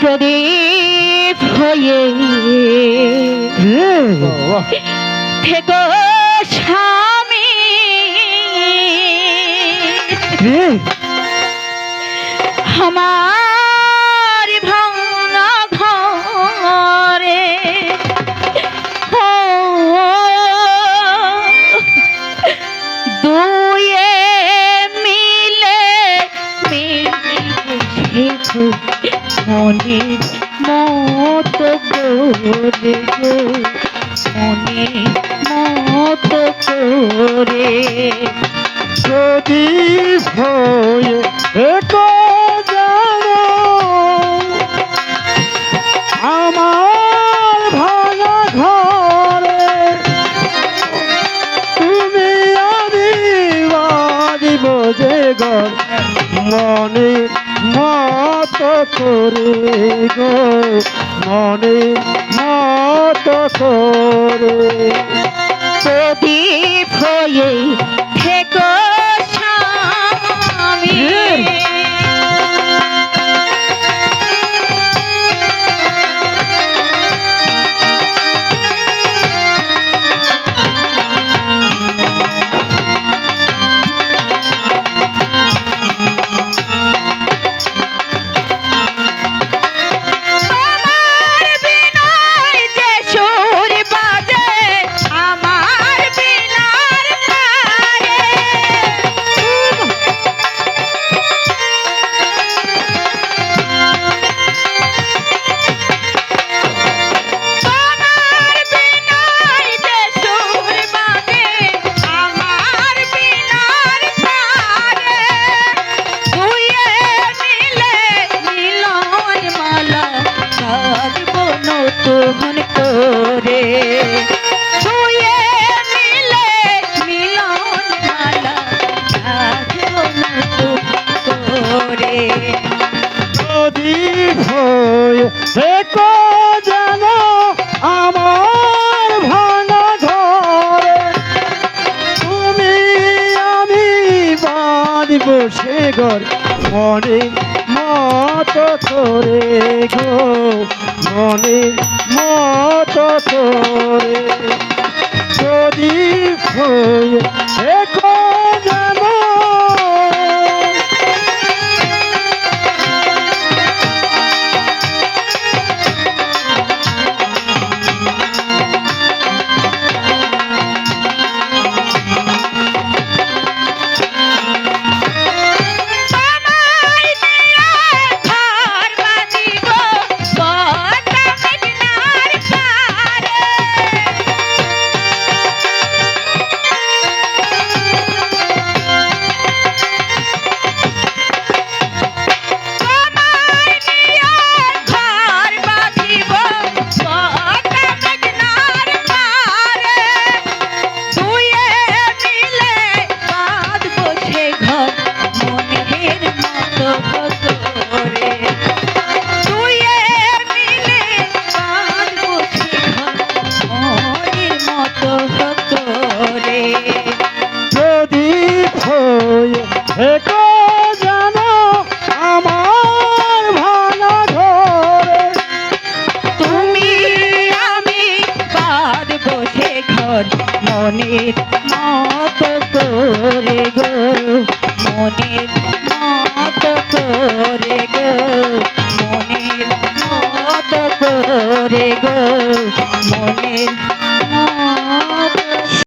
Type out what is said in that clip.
প্রদীপ হয়ে থেকো স্বামী। আমার ভাঙা ঘরে। ও, মনের মতো করে গো মনের মতো করে যদি হয়ে একো জানো আমার মত করে গো মনে মত করে। প্রদীপ হয়ে করে দুয়ে মিলে মিলন মালা যেন আমার ভাঙা ঘরে, তুমি আমি বাঁধব সে ঘর মনে। মত তোরে গো মনে মত করে। মনের মতো করে গো মনির মতো করে গো মনির মতো করে গো মনের